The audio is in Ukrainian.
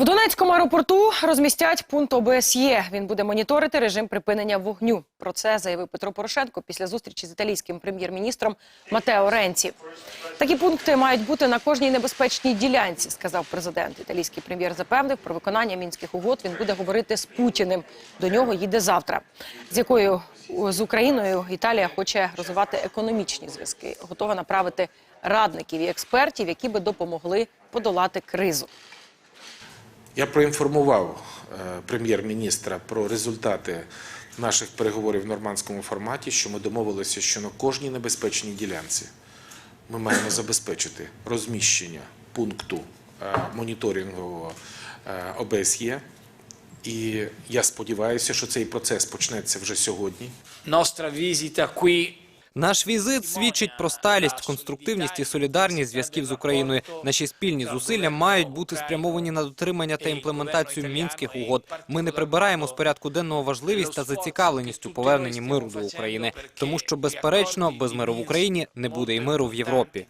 В Донецькому аеропорту розмістять пункт ОБСЄ. Він буде моніторити режим припинення вогню. Про це заявив Петро Порошенко після зустрічі з італійським прем'єр-міністром Матео Ренці. Такі пункти мають бути на кожній небезпечній ділянці, сказав президент. Італійський прем'єр запевнив, про виконання мінських угод він буде говорити з Путіним. До нього їде завтра. З якою з Україною Італія хоче розвивати економічні зв'язки, готова направити радників і експертів, які би допомогли подолати кризу. Я проінформував е, прем'єр-міністра про результати наших переговорів в нормандському форматі, що ми домовилися, що на кожній небезпечній ділянці ми маємо забезпечити розміщення пункту е, моніторингового е, ОБСЄ. І я сподіваюся, що цей процес почнеться вже сьогодні. Nostra visita qui Наш візит свідчить про сталість, конструктивність і солідарність зв'язків з Україною. Наші спільні зусилля мають бути спрямовані на дотримання та імплементацію мінських угод. Ми не прибираємо з порядку денного важливість та зацікавленість у поверненні миру до України, тому що безперечно без миру в Україні не буде і миру в Європі.